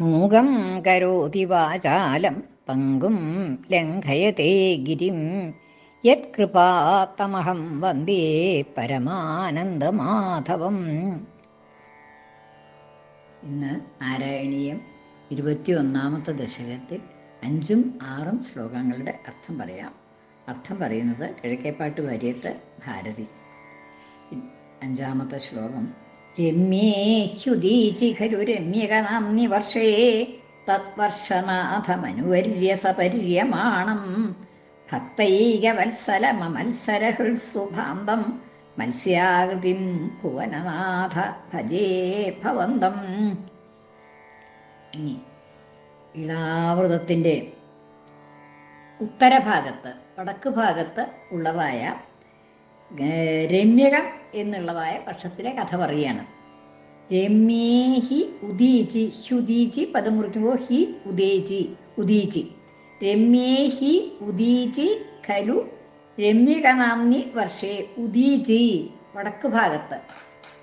മൂകം കരോതി വാചാലം പങ്കും ലംഘയത്തെ ഗിരിം. യത്കൃപാത്തമഹം വന്ദേ പരമാനന്ദമാധവം. ഇന്ന് നാരായണീയം ഇരുപത്തിയൊന്നാമത്തെ ദശകത്തിൽ അഞ്ചും ആറും ശ്ലോകങ്ങളുടെ അർത്ഥം പറയാം. അർത്ഥം പറയുന്നത് കിഴക്കേപ്പാട്ട് വാര്യത്ത് ഭാരതി. അഞ്ചാമത്തെ ശ്ലോകം രമ്യേ ഹ്യുദീചി ഖലു രമ്യകനാംനി വർഷേ. തത്വർഷനാഥമനുവര്യ സപര്യമാണം ഭക്തൈകവത്സലമത്സരഹൃത്സുഭാന്തം മത്സ്യാകൃതിം ഭുവനനാഥ ഭജേ ഭവന്തം. ഇനി ഇളാവൃതത്തിന്റെ ഉത്തരഭാഗത്ത് വടക്ക് ഭാഗത്ത് ഉള്ളതായ രമ്യകം എന്നുള്ളതായ പക്ഷത്തിലെ കഥ പറയുകയാണ്. രമ്യേ ഹി ഉദീചി ശുദീചി പദം മുറിക്കുമ്പോൾ ഹി ഉദേചി ഉദീചി. രമ്യേ ഹി ഉദീചി ഖലു രമ്യക നാംനി വർഷേ ഉദീചി വടക്ക് ഭാഗത്ത്.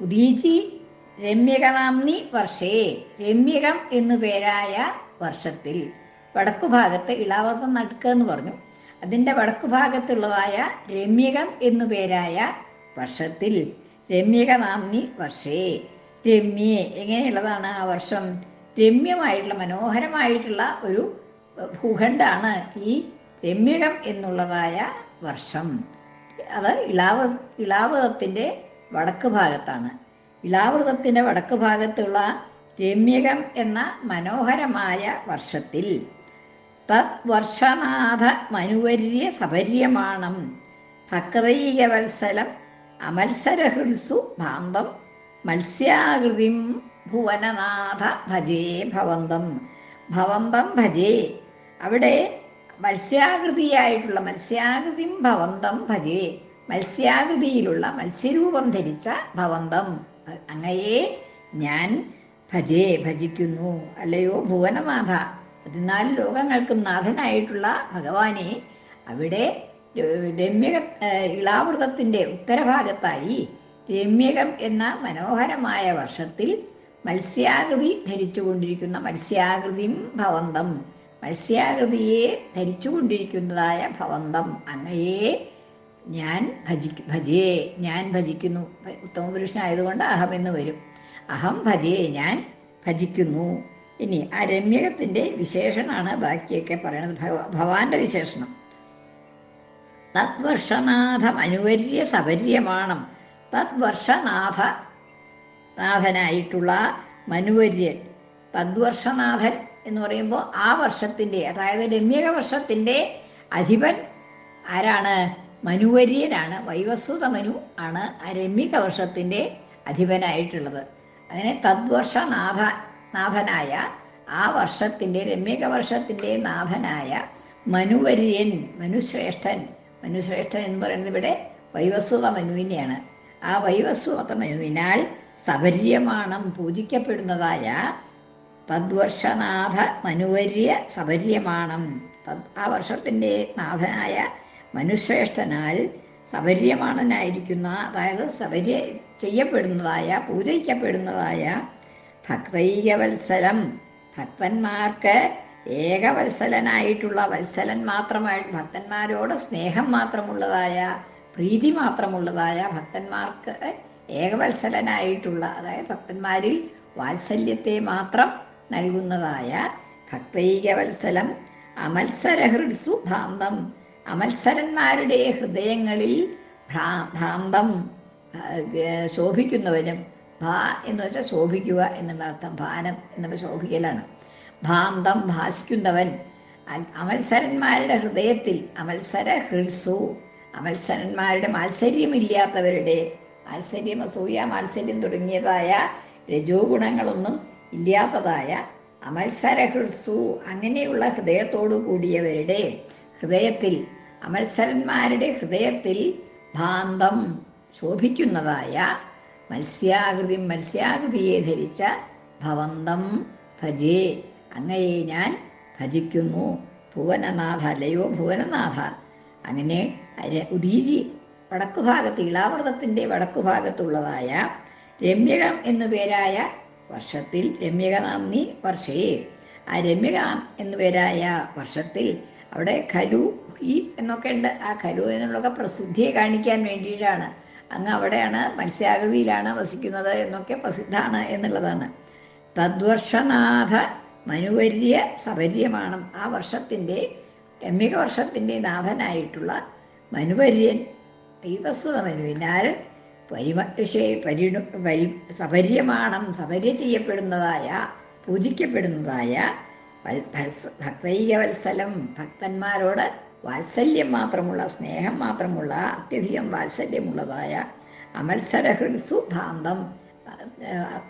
ഉദീചി രമ്യക നാംനി വർഷേ രമ്യകം എന്നു പേരായ വർഷത്തിൽ. വടക്കു ഭാഗത്ത് ഇളാവർത്തം നടുക്കുക എന്ന് പറഞ്ഞു. അതിന്റെ വടക്കു ഭാഗത്തുള്ളതായ രമ്യകം എന്നു പേരായ വർഷത്തിൽ. രമ്യക നാംനി വർഷേ. രമ്യേ എങ്ങനെയുള്ളതാണ് ആ വർഷം? രമ്യമായിട്ടുള്ള മനോഹരമായിട്ടുള്ള ഒരു ഭൂഖണ്ഡാണ് ഈ രമ്യകം എന്നുള്ളതായ വർഷം. അത് ഇളാവ ഇളാവൃതത്തിന്റെ വടക്ക് ഭാഗത്താണ്. ഇളാവൃതത്തിന്റെ വടക്ക് ഭാഗത്തുള്ള രമ്യകം എന്ന മനോഹരമായ വർഷത്തിൽ തദ്വർഷനാഥ മനുവര്യ സപര്യമാണം ഭക്തൈകവത്സലം അമത്സരഹൃത്സു ഭാന്തം മത്സ്യാകൃതിം ഭുവനനാഥ ഭജേ ഭവന്തം. ഭവന്തം ഭജേ. അവിടെ മത്സ്യാകൃതിയായിട്ടുള്ള മത്സ്യാകൃതിം ഭവന്തം ഭജേ. മത്സ്യാകൃതിയിലുള്ള മത്സ്യരൂപം ധരിച്ച ഭവന്തം. അങ്ങയെ ഞാൻ ഭജേ ഭജിക്കുന്നു. അല്ലയോ ഭുവനനാഥ. പതിനാല് ലോകങ്ങൾക്കും നാഥനായിട്ടുള്ള ഭഗവാനെ അവിടെ രമ്യക ഇളാവൃതത്തിന്റെ ഉത്തരഭാഗത്തായി രമ്യകം എന്ന മനോഹരമായ വർഷത്തിൽ മത്സ്യാകൃതി ധരിച്ചുകൊണ്ടിരിക്കുന്ന മത്സ്യാകൃതിയും ഭവന്തം. മത്സ്യാകൃതിയെ ധരിച്ചുകൊണ്ടിരിക്കുന്നതായ ഭവന്തം. അങ്ങയെ ഞാൻ ഭജി ഭജേ ഞാൻ ഭജിക്കുന്നു. ഉത്തമപുരുഷനായതുകൊണ്ട് അഹം എന്ന് വരും. അഹം ഭജേ ഞാൻ ഭജിക്കുന്നു. ഇനി ആ രമ്യകത്തിന്റെ വിശേഷണമാണ് ബാക്കിയൊക്കെ പറയുന്നത് ഭവാന്റെ വിശേഷണം. തദ്വർഷനാഥം അനുവര്യ സപര്യമാണം. തദ്വർഷനാഥ നാഥനായിട്ടുള്ള മനുവര്യൻ. തദ്വർഷനാഥൻ എന്ന് പറയുമ്പോൾ ആ വർഷത്തിന്റെ അതായത് രമ്യക വർഷത്തിന്റെ അധിപൻ ആരാണ്? മനുവര്യനാണ്. വൈവസ്വത മനു ആണ് ആ രമ്യക വർഷത്തിന്റെ അധിപനായിട്ടുള്ളത്. അങ്ങനെ തദ്വർഷനാഥ നാഥനായ ആ വർഷത്തിന്റെ രമ്യക വർഷത്തിന്റെ നാഥനായ മനുവര്യൻ മനുശ്രേഷ്ഠൻ. മനുശ്രേഷ്ഠൻ എന്ന് പറയുന്നത് ഇവിടെ വൈവസ്വത മനുവിനെയാണ്. ആ വൈവസ്വത മനുവിനാൽ സബര്യമാണം പൂജിക്കപ്പെടുന്നതായ തദ്വർഷനാഥ മനുവര്യ സബര്യമാണം ആ വർഷത്തിന്റെ നാഥനായ മനുശ്രേഷ്ഠനാൽ സബര്യമാണനായിരിക്കുന്ന അതായത് സബര്യ ചെയ്യപ്പെടുന്നതായ പൂജിക്കപ്പെടുന്നതായ ഭക്തൈകവത്സലം ഭക്തന്മാർക്ക് ഏകവത്സലനായിട്ടുള്ള വത്സലൻ മാത്രമായി ഭക്തന്മാരോട് സ്നേഹം മാത്രമുള്ളതായ പ്രീതി മാത്രമുള്ളതായ ഭക്തന്മാർക്ക് ഏകവത്സലനായിട്ടുള്ള അതായത് ഭക്തന്മാരിൽ വാത്സല്യത്തെ മാത്രം നൽകുന്നതായ ഭക്തൈകവത്സലം അമത്സരഹൃത്സു ഭാന്തം അമത്സരന്മാരുടെ ഹൃദയങ്ങളിൽ ഭ്രാന്തം ശോഭിക്കുന്നവനും ഭാ എന്ന് വെച്ചാൽ ശോഭിക്കുക എന്നുള്ള അർത്ഥം ഭാനം എന്നുള്ള ശോഭിക്കലാണ്. ഭാന്തം ഭാസിക്കുന്നവൻ അമത്സരന്മാരുടെ ഹൃദയത്തിൽ അമത്സര ഹൃത്സു. അമത്സരന്മാരുടെ മാത്സര്യമില്ലാത്തവരുടെ മാത്സര്യം അസൂയ മാത്സര്യം തുടങ്ങിയതായ രജോ ഗുണങ്ങളൊന്നും ഇല്ലാത്തതായ അമത്സര ഹൃത്സു അങ്ങനെയുള്ള ഹൃദയത്തോടു കൂടിയവരുടെ ഹൃദയത്തിൽ അമത്സരന്മാരുടെ ഹൃദയത്തിൽ ഭാന്തം ശോഭിക്കുന്നതായ മത്സ്യാകൃതി മത്സ്യാകൃതിയെ ധരിച്ച ഭവന്തം ഭജേ. അങ്ങയെ ഞാൻ ഭജിക്കുന്നു. ഭുവനനാഥ അല്ലയോ ഭുവനനാഥ. അങ്ങനെ ഉദീജി വടക്കുഭാഗത്ത് ഇളാവൃതത്തിന്റെ വടക്കുഭാഗത്തുള്ളതായ രമ്യകം എന്നു പേരായ വർഷത്തിൽ രമ്യകനാംനി വർഷേ ആ രമ്യകാം എന്നു പേരായ വർഷത്തിൽ അവിടെ ഖലു ഹി എന്നൊക്കെ ഉണ്ട്. ആ ഖലു എന്നുള്ളതൊക്കെ പ്രസിദ്ധിയെ കാണിക്കാൻ വേണ്ടിയിട്ടാണ്. അങ്ങ് അവിടെയാണ് മത്സ്യാകൃതിയിലാണ് വസിക്കുന്നത് എന്നൊക്കെ പ്രസിദ്ധാണ് എന്നുള്ളതാണ്. തദ്വർഷനാഥ മനുവര്യ സവര്യമാണ്. ആ വർഷത്തിന്റെ രമ്യക വർഷത്തിന്റെ നാഥനായിട്ടുള്ള മനുവര്യൻ ഈ വസ്തുത മനുവിനാൽ പരിമക്ഷേ പരി സപര്യമാണം സപര്യ ചെയ്യപ്പെടുന്നതായ പൂജിക്കപ്പെടുന്നതായ ഭക്തൈകവത്സലം ഭക്തന്മാരോട് വാത്സല്യം മാത്രമുള്ള സ്നേഹം മാത്രമുള്ള അത്യധികം വാത്സല്യമുള്ളതായ അമത്സരഹൃത്സു ഭാന്തം.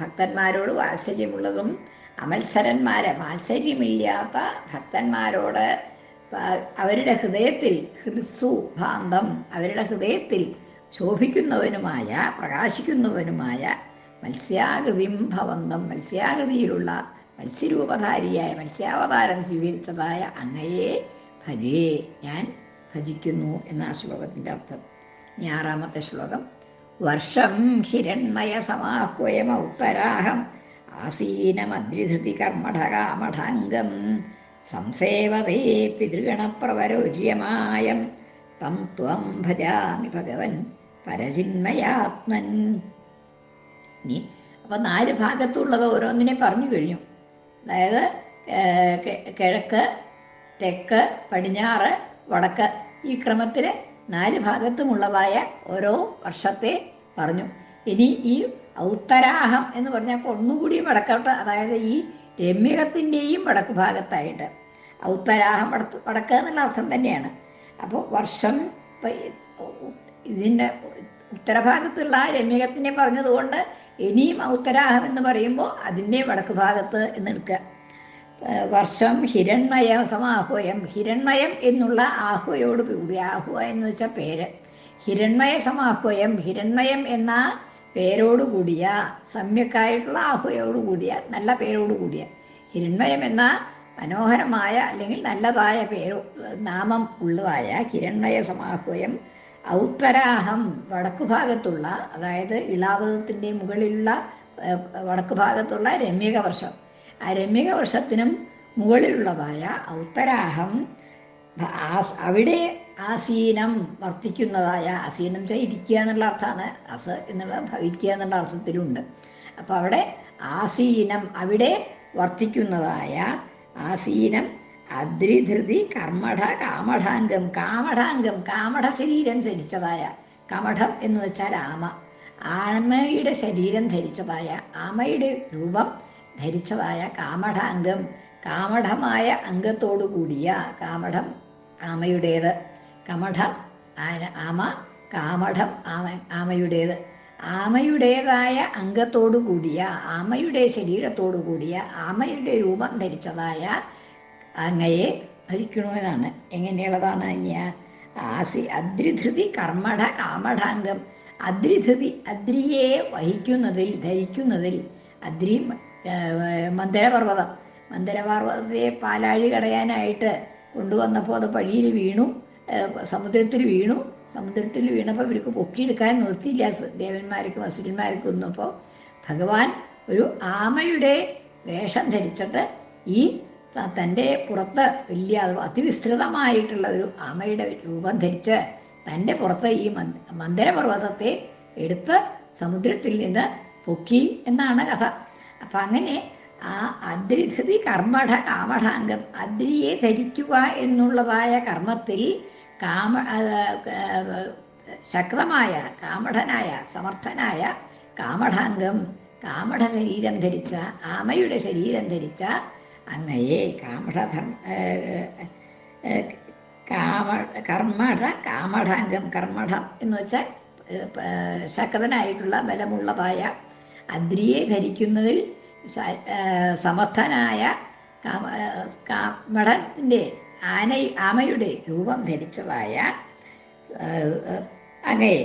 ഭക്തന്മാരോട് വാത്സല്യമുള്ളതും അമത്സരന്മാരെ വാത്സല്യമില്ലാത്ത ഭക്തന്മാരോട് അവരുടെ ഹൃദയത്തിൽ ഹൃത്സു ഭാന്തം അവരുടെ ഹൃദയത്തിൽ ശോഭിക്കുന്നവനുമായ പ്രകാശിക്കുന്നവനുമായ മത്സ്യാകൃതിയും ഭവന്തം. മത്സ്യാകൃതിയിലുള്ള മത്സ്യരൂപധാരിയായ മത്സ്യാവതാരം സ്വീകരിച്ചതായ അങ്ങയെ ഭജേ ഞാൻ ഭജിക്കുന്നു എന്ന ശ്ലോകത്തിന്റെ അർത്ഥം. ഇനി ആറാമത്തെ ശ്ലോകം. വർഷം ഹിരൺമയ സമാഹ്വയമൗത്തരാഹം ആസീനമദ്രിധൃതി കർമ്മഠകാമഠാംഗം സംസേവതേ പിതൃഗണപ്രവരോര്യമായം തം ത്വം ഭജാമി ഭഗവൻ പരചിന്മയാത്മൻ. ഇനി അപ്പോൾ നാല് ഭാഗത്തുള്ളവ ഓരോന്നിനെ പറഞ്ഞു കഴിഞ്ഞു. അതായത് കിഴക്ക് തെക്ക് പടിഞ്ഞാറ് വടക്ക് ഈ ക്രമത്തിൽ നാല് ഭാഗത്തുമുള്ളതായ ഓരോ വർഷത്തെ പറഞ്ഞു. ഇനി ഈ ഔത്തരാഹം എന്ന് പറഞ്ഞാൽ ഒന്നുകൂടി വടക്കോട്ട് അതായത് ഈ രമ്യകത്തിന്റെയും വടക്ക് ഭാഗത്തായിട്ട്. ഔത്തരാഹം വടക്ക് വടക്ക് എന്നുള്ള അർത്ഥം തന്നെയാണ്. അപ്പോൾ വർഷം ഇതിന്റെ ഉത്തരഭാഗത്തുള്ള രമ്യകത്തിനെ പറഞ്ഞതുകൊണ്ട് ഇനിയും ഔത്തരാഹം എന്ന് പറയുമ്പോൾ അതിന്റെ വടക്ക് ഭാഗത്ത് എന്ന് എടുക്കുക. വർഷം ഹിരൺമയ സമാഹ്വയം ഹിരൺമയം എന്നുള്ള ആഹ്വയോട് കൂടി ആഹ്വ എന്ന് വെച്ച പേര്. ഹിരൺമയ സമാഹ്വയം ഹിരൺമയം എന്ന പേരോട് കൂടിയ സമ്യക്കായിട്ടുള്ള ആഹ്വയോട് കൂടിയ നല്ല പേരോട് കൂടിയ. ഹിരൺമയം എന്ന മനോഹരമായ അല്ലെങ്കിൽ നല്ലതായ പേര് നാമം ഉള്ളതായ ഹിരൺമയ സമാഹ്വയം ഔത്തരാഹം വടക്കു ഭാഗത്തുള്ള അതായത് ഇളാവതത്തിന്റെ മുകളിലുള്ള വടക്കു ഭാഗത്തുള്ള രമ്യക വർഷം രമ്യക വർഷത്തിനും മുകളിലുള്ളതായ ഔത്തരാഹം അവിടെ ആസീനം വർത്തിക്കുന്നതായ ആസീനം ഇരിക്കുക എന്നുള്ള അർത്ഥമാണ് അസ് എന്നുള്ള ഭവിക്കുക എന്നുള്ള അർത്ഥത്തിലുണ്ട്. അപ്പോൾ അവിടെ ആസീനം അവിടെ വർത്തിക്കുന്നതായ ആസീനം അദ്രിധൃതി കർമ്മഠ കാമഠാംഗം കാമഠാംഗം കാമഠ ശരീരം ധരിച്ചതായ കമഠം എന്ന് വെച്ചാൽ ആമ. ആമയുടെ ശരീരം ധരിച്ചതായ ആമയുടെ രൂപം ധരിച്ചതായ കാമഠാംഗം കാമഠമായ അംഗത്തോടു കൂടിയ കാമഠം ആമയുടേത്. കമഠം ആന- ആമ കാമഠം ആമ ആമയുടേത്. ആമയുടേതായ അംഗത്തോടു കൂടിയ ആമയുടെ ശരീരത്തോടു കൂടിയ ആമയുടെ രൂപം ധരിച്ചതായ അങ്ങയെ ഭജിക്കണമെന്നാണ് എങ്ങനെയുള്ളതാണ് അന്യ ആസി അദ്രിധൃതി കർമ്മഠ കാമഠാംഗം അദ്രിധൃതി അദ്രിയെ വഹിക്കുന്നതിൽ ധരിക്കുന്നതിൽ അദ്രി മന്ദരപർവതം. മന്ദരപർവതത്തെ പാലാഴി കടയാനായിട്ട് കൊണ്ടുവന്നപ്പോൾ അത് പഴിയിൽ വീണു. സമുദ്രത്തിൽ വീണു. സമുദ്രത്തിൽ വീണപ്പോൾ ഇവർക്ക് പൊക്കിയെടുക്കാൻ നിർത്തിയില്ല ദേവന്മാർക്കും അസുരന്മാർക്കും ഒന്നും അപ്പോൾ ഭഗവാൻ ഒരു ആമയുടെ വേഷം ധരിച്ചിട്ട് ഈ തന്റെ പുറത്ത് വലിയ അതിവിസ്തൃതമായിട്ടുള്ള ഒരു ആമയുടെ രൂപം ധരിച്ച് തന്റെ പുറത്ത് ഈ മന്ദ മന്ദരപർവതത്തെ എടുത്ത് സമുദ്രത്തിൽ നിന്ന് പൊക്കി എന്നാണ് കഥ. അപ്പം അങ്ങനെ ആ അദ്രിധതി കർമ്മഠ കാമഠാംഗം അദ്രിയെ ധരിക്കുക എന്നുള്ളതായ കർമ്മത്തിൽ കാമ ശക്തമായ കാമഠനായ സമർത്ഥനായ കാമഠാംഗം കാമഠ ശരീരം ധരിച്ച ആമയുടെ ശരീരം ധരിച്ച അങ്ങയെ കാമഠധർമ്മ കാമ കർമ്മഠ കാമഠാംഗം കർമ്മഠം എന്ന് വെച്ചാൽ ശക്തനായിട്ടുള്ള ബലമുള്ളതായ അദ്രിയെ ധരിക്കുന്നതിൽ സമർത്ഥനായ കാമ ഏഹ്, ആന ആമയുടെ രൂപം ധരിച്ചതായ അങ്ങയെ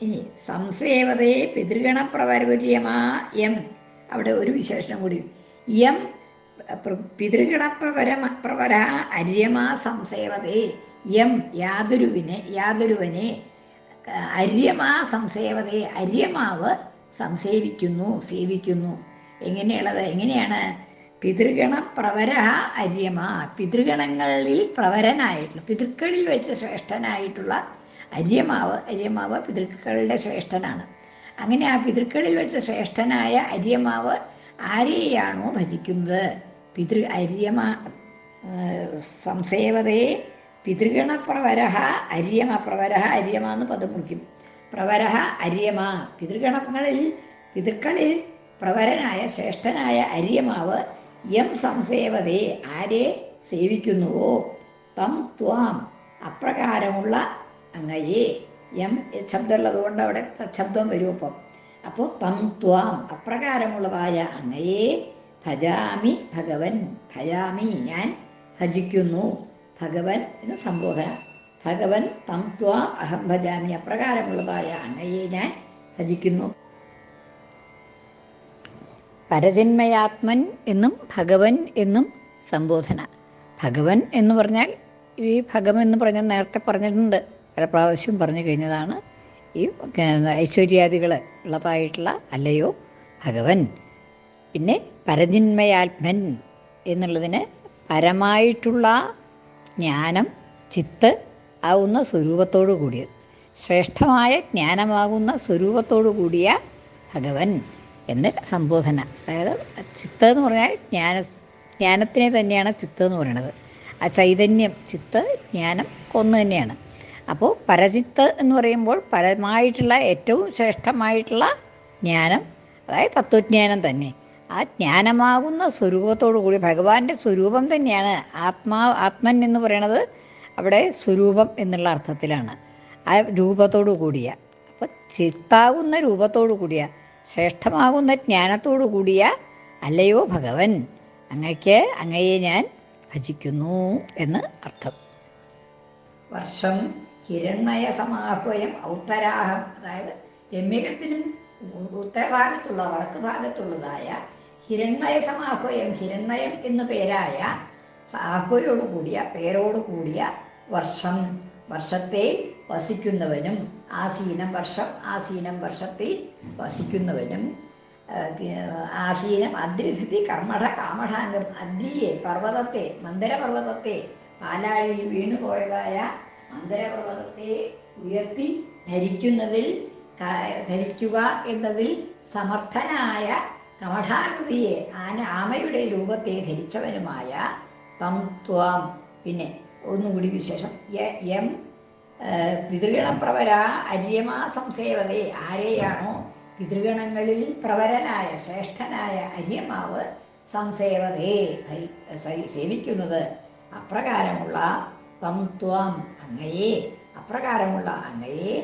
ഇനി സംസേവതയെ പിതൃഗണപ്രപരമാ എം അവിടെ ഒരു വിശേഷണം കൂടി. യം പിതൃഗണപ്രപരമ പ്രവര അര്യമാ സംസേവതേ. എം യാതൊരുവിനെ യാതൊരുവനെ അര്യമാ സംസേവതേ. അര്യമാവ് സംസേവിക്കുന്നു സേവിക്കുന്നു. എങ്ങനെയുള്ളത്? എങ്ങനെയാണ്? പിതൃഗണ പ്രവര അര്യമ. പിതൃഗണങ്ങളിൽ പ്രവരനായിട്ടുള്ള പിതൃക്കളിൽ വെച്ച് ശ്രേഷ്ഠനായിട്ടുള്ള അര്യമാവ് അര്യമാവ് പിതൃക്കളുടെ ശ്രേഷ്ഠനാണ്. അങ്ങനെ ആ പിതൃക്കളിൽ വെച്ച് ശ്രേഷ്ഠനായ അര്യമാവ് ആരെയാണോ ഭജിക്കുന്നത്? പിതൃ അര്യമ സംസേവതയെ സംസേവതേ പിതൃഗണപ്രവര അര്യമ പ്രവര അര്യമാന്ന് പദം മുറിക്കും പ്രവര അര്യമ. പിതൃഗണങ്ങളിൽ പിതൃക്കളിൽ പ്രവരനായ ശ്രേഷ്ഠനായ അര്യമാവ് യം സംസേവതേ ആരെ സേവിക്കുന്നുവോ? തം ത്വാം അപ്രകാരമുള്ള അങ്ങയെ. യം ശബ്ദമുള്ളത് കൊണ്ട് അവിടെ ശബ്ദം വരും അപ്പം. അപ്പോൾ തം ത്വാം അപ്രകാരമുള്ളതായ അങ്ങയെ ഭജാമി ഭഗവൻ. ഭജാമി ഞാൻ ഭജിക്കുന്നു. ഭഗവൻ എന്ന് സംബോധന. ഭഗവൻ തം ത്വ അഹം ഭജാമി. അപ്രകാരമുള്ളതായ അങ്ങയെ ഞാൻ ഭജിക്കുന്നു. പരജന്മയാത്മൻ എന്നും ഭഗവൻ എന്നും സംബോധന. ഭഗവൻ എന്ന് പറഞ്ഞാൽ ഈ ഭഗവൻ എന്ന് പറഞ്ഞ നേരത്തെ പറഞ്ഞിട്ടുണ്ട്. പല പ്രാവശ്യം പറഞ്ഞു കഴിഞ്ഞതാണ്. ഈ ഐശ്വര്യാദികൾ ഉള്ളതായിട്ടുള്ള അല്ലയോ? ഭഗവൻ. പിന്നെ പരജന്മയാത്മൻ എന്നുള്ളതിന് പരമായിട്ടുള്ള ജ്ഞാനം ചിത്ത് ആവുന്ന സ്വരൂപത്തോടു കൂടിയത്. ശ്രേഷ്ഠമായ ജ്ഞാനമാകുന്ന സ്വരൂപത്തോടു കൂടിയ ഭഗവൻ എന്ന സംബോധന. അതായത് ചിത്ത് എന്ന് പറഞ്ഞാൽ ജ്ഞാന ജ്ഞാനത്തിനെ തന്നെയാണ് ചിത്ത് എന്ന് പറയുന്നത് ആ ചൈതന്യം ചിത്ത് ജ്ഞാനം ഒന്ന് തന്നെയാണ്. അപ്പോൾ പരചിത്ത് എന്ന് പറയുമ്പോൾ പരമായിട്ടുള്ള ഏറ്റവും ശ്രേഷ്ഠമായിട്ടുള്ള ജ്ഞാനം അതായത് തത്വജ്ഞാനം തന്നെ. ആ ജ്ഞാനമാകുന്ന സ്വരൂപത്തോടു കൂടി ഭഗവാന്റെ സ്വരൂപം തന്നെയാണ് ആത്മാ ആത്മൻ എന്ന് പറയുന്നത് അവിടെ സ്വരൂപം എന്നുള്ള അർത്ഥത്തിലാണ്. ആ രൂപത്തോടു കൂടിയ അപ്പോൾ ചിത്താകുന്ന രൂപത്തോടു കൂടിയ ശ്രേഷ്ഠമാകുന്ന ജ്ഞാനത്തോടു കൂടിയ അല്ലയോ ഭഗവൻ? അങ്ങയ്ക്ക് അങ്ങയെ ഞാൻ ഭജിക്കുന്നു എന്ന് അർത്ഥം. വർഷം ഹിരണ്മയ സമാഹ്വയം ഔത്തരാഹം അതായത് രമ്യകത്തിനും ഉത്തരഭാഗത്തുള്ള വടക്ക് ഭാഗത്തുള്ളതായ ഹിരണ്മയ സമാഹ്വയം ഹിരണ്മയം എന്നു പേരായ സാഹ്വയോടുകൂടിയ പേരോടുകൂടിയ പേരോട് കൂടിയ വർഷം വർഷത്തെ വസിക്കുന്നവനും ആസീനം വർഷം ആസീനം വർഷത്തിൽ വസിക്കുന്നവനും ആസീനം അദ്രിധി കർമ്മഠ കാമഠാംഗം അദ്രിയെ പർവതത്തെ മന്ദരപർവതത്തെ പാലാഴിയിൽ വീണുപോയതായ മന്ദരപർവതത്തെ ഉയർത്തി ധരിക്കുന്നതിൽ ധരിക്കുക എന്നതിൽ സമർത്ഥനായ കമഠാകൃതിയെ ആന ആമയുടെ രൂപത്തെ ധരിച്ചവനുമായ തം ത്വാം. പിന്നെ ഒന്നുകൂടി വിശേഷം. എം പിതൃഗണപ്രവര അര്യമാ സംസേവതേ ആരെയാണോ പിതൃഗണങ്ങളിൽ പ്രവരനായ ശ്രേഷ്ഠനായ അര്യമാവ് സംസേവതേ സേവിക്കുന്നത് അപ്രകാരമുള്ള തം ത്വം അങ്ങയെ. അപ്രകാരമുള്ള അങ്ങയെ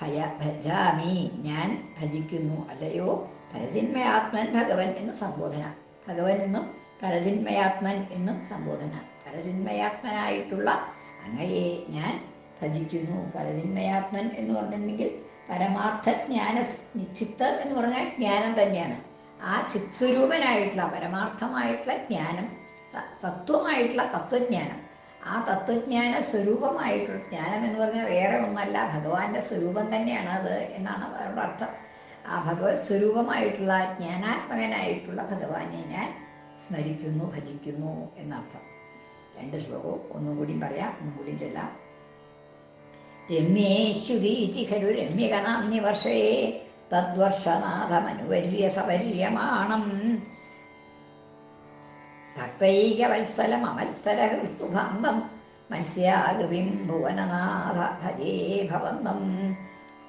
ഭയ ഭജാമി. ഞാൻ ഭജിക്കുന്നു അല്ലയോ? പരചിന്മയാത്മൻ ഭഗവൻ എന്ന് സംബോധന. ഭഗവൻ എന്നും പരചിന്മയാത്മൻ എന്നും സംബോധന. പരചിന്മയാത്മനായിട്ടുള്ള അങ്ങയെ ഞാൻ ഭജിക്കുന്നു. പരചിന്മയാത്മൻ എന്ന് പറഞ്ഞിട്ടുണ്ടെങ്കിൽ പരമാർത്ഥ ജ്ഞാന ചിത്ത് എന്ന് പറഞ്ഞാൽ ജ്ഞാനം തന്നെയാണ്. ആ ചിത്സ്വരൂപനായിട്ടുള്ള പരമാർത്ഥമായിട്ടുള്ള ജ്ഞാനം തത്വമായിട്ടുള്ള തത്വജ്ഞാനം. ആ തത്വജ്ഞാന സ്വരൂപമായിട്ടുള്ള ജ്ഞാനം എന്ന് പറഞ്ഞാൽ വേറെ ഒന്നല്ല ഭഗവാന്റെ സ്വരൂപം തന്നെയാണ് അത് എന്നാണ് അവരുടെ അർത്ഥം. ആ ഭഗവത് സ്വരൂപമായിട്ടുള്ള ജ്ഞാനാത്മകനായിട്ടുള്ള ഭഗവാനെ ഞാൻ സ്മരിക്കുന്നു ഭജിക്കുന്നു എന്നർത്ഥം. രണ്ട് ശ്ലോകവും ഒന്നും കൂടിയും പറയാം ഒന്നും കൂടിയും ചെല്ലാം. രമ്യേശ്വരീചിഖരു രമ്യകനാന്നി വർഷേ തദ്വർഷനാഥമനുവര്യ സവര്യമാണം ഭക്തൈകവത്സലം അമത്സര സുഭാന്തം മത്സ്യാകൃതിം ഭുവനനാഥ ഭജേ ഭവന്തം.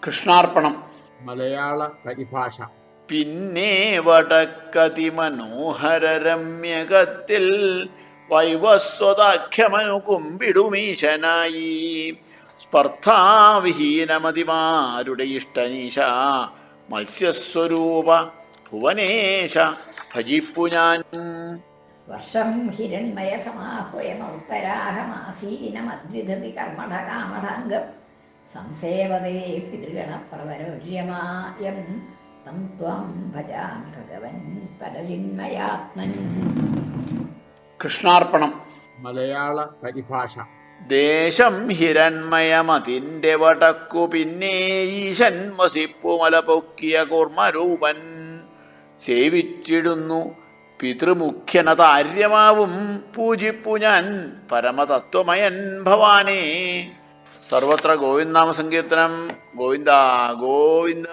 കൃഷ്ണാർപ്പണം. മലയാള പരിഭാഷ. പിന്നെ വടക്കതി മനോഹര രമ്യകത്തിൽ വൈവസ്വതാഖ്യമനു കുമ്പിടുമീശനായി സ്പർദ്ധാവിഹീനമതിമാരുടെ ഇഷ്ടനീശ മത്സ്യസ്വരൂപ ഭുവനേശ ഭജിപ്പു ഞാൻ. വർഷം ഹിരൺമയ സമാഹ്വയമൗത്തരാഹമാസീനമദ്വിധതി കർമ്മഠ കാമഠാംഗം സംസേവതേ പിതൃഗണപ്രവരോര്യമായം തം ത്വം ഭജാമി ഭഗവൻ പരചിന്മയാത്മൻ കൃഷ്ണാർപ്പണം. മലയാള പരിഭാഷ. ദേശം ഹിരൺമയമതിന്റെ വടക്കു പിന്നെ ഈശൻ വസിപ്പുമല പൊക്കിയ കൂർമ്മരൂപൻ. സേവിച്ചിടുന്നു പിതൃമുഖ്യനതാര്യമാവും പൂജിപ്പു ഞാൻ പരമതത്വമയൻ ഭവാനേ. സർവത്ര ഗോവിന്ദനാമ സങ്കീർത്തനം ഗോവിന്ദ ഗോവിന്ദ.